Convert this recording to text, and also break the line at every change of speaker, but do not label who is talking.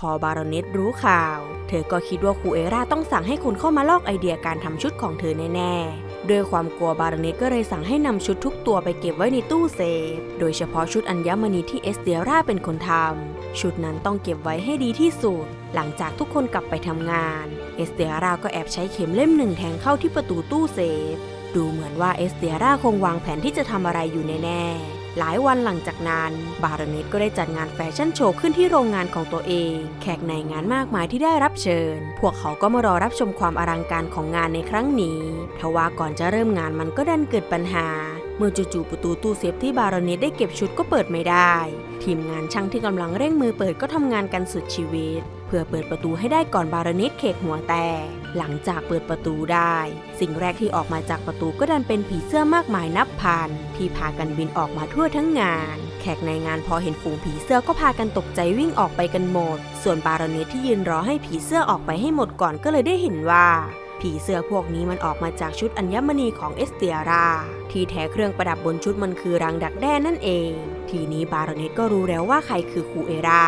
พอบารอนเนตรู้ข่าว เธอก็คิดว่าครูเอราต้องสั่งให้คนเข้ามาลอกไอเดียการทำชุดของเธอแน่ๆด้วยความกลัวบารอนเนตก็เลยสั่งให้นำชุดทุกตัวไปเก็บไว้ในตู้เซฟ โดยเฉพาะชุดอัญมณีที่เอสเดียราเป็นคนทำชุดนั้นต้องเก็บไว้ให้ดีที่สุด หลังจากทุกคนกลับไปทำงาน เอสเดียราก็แอบใช้เข็มเล่มหนึ่งแทงเข้าที่ประตูตู้เซฟ ดูเหมือนว่าเอสเดียราคงวางแผนที่จะทำอะไรอยู่แน่ๆ หลายวันหลังจากนั้น บารอนเนตก็ได้จัดงานแฟชั่นโชว์ขึ้นที่โรงงานของตัวเอง แขกในงานมากมายที่ได้รับเชิญ พวกเขาก็มารอรับชมความอลังการของงานในครั้งนี้ทว่าก่อนจะเริ่มงานมันก็ดันเกิดปัญหา เมื่อจู่ๆประตูตู้เซฟที่บารอนเนตได้เก็บชุดก็เปิดไม่ได้ ทีมงานช่างที่กำลังเร่งมือเปิดก็ทำงานกันสุดชีวิต พื่อเปิดประตูให้ได้ก่อนบารอนเนตเคกหัวแตกหลังจากเปิดประตูได้ สิ่งแรกที่ออกมาจากประตูก็ดันเป็นผีเสื้อมากมายนับพัน ที่พากันบินออกมาทั่วทั้งงาน แขกในงานพอเห็นฝูงผีเสื้อก็พากันตกใจวิ่งออกไปกันหมด ส่วนบารอนเนตที่ยืนรอให้ผีเสื้อออกไปให้หมดก่อนก็เลยได้เห็นว่าผีเสื้อพวกนี้มันออกมาจากชุดอัญมณีของเอสเตียราที่แท้เครื่องประดับบนชุดมันคือรังดักแด้นั่นเอง ทีนี้บารอนเนตก็รู้แล้วว่าใครคือคูเอรา